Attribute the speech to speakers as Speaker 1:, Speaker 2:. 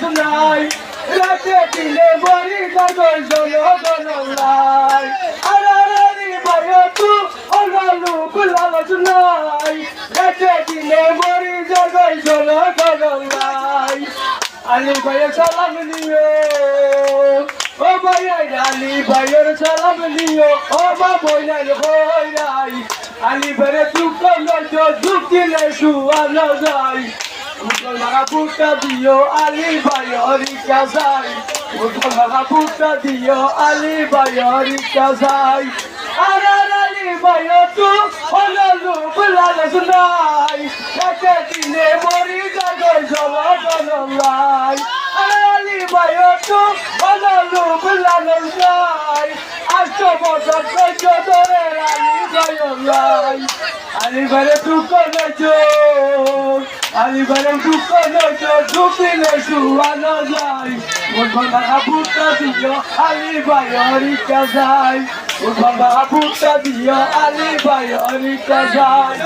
Speaker 1: শোনাই রাতে দিলে বড়ি গগল জনগণাই আরারি ভাইও তু অলালু গুলাল শোনাই রাতে দিলে বড়ি গগল জনগণাই আলি ভাইয়ের সালাম নিও। ও ভাইয়াই, আলি ভাইয়ের সালাম নিও। ও মা বইনাই। হইরাই আলি ভাইরে দুঃখ লজ্জ দুঃখিলে সুয়ানো যাই মুসল মাগা পুটা দিও আলি ভাইয়ের কাজাই মুসল মাগা পুটা দিও আলি ভাইয়ের কাজাই আরে আলি ভাইও তু হলালু বুলাল শুনাই একে দিনে মরি গাগর জলগণলাই আলি ভাইও তু হলালু বুলাল শুনাই আষ্ট বছর সহ্য ধরে আলি ভাইলাই আলি ভাইরে দুঃখ নজো আলি ভাইরে দুঃখ নজো ঢুকিলে শুয়ানো যায়। মুসল মাগা পুটা দিও, আলি ভাইয়ের কাজাই মুসল মাগা পুটা দিও, আলি ভাইয়ের কাজাই